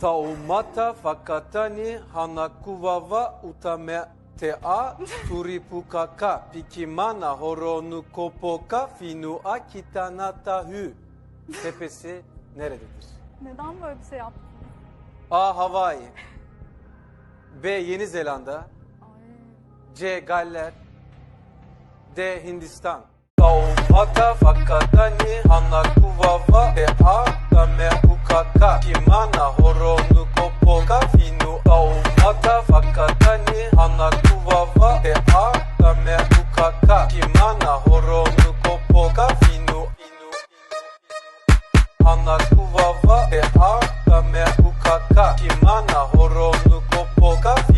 Taumata fakatani hanakuwawa utametea turipukaka pikimana horonu kopoka finua kitanatahü. Tepesi nerededir? Neden böyle bir şey yaptın? A. Hawaii B. Yeni Zelanda. C. Galler D. Hindistan Taumata fakatani kimana horonu kopoka finu Taumata fakatani hanakuwawa tea tameukaka kimana horonu kopoka finu Hanakuwawa ea tameukaka kimana horonu kopoka finu Taumata fakatani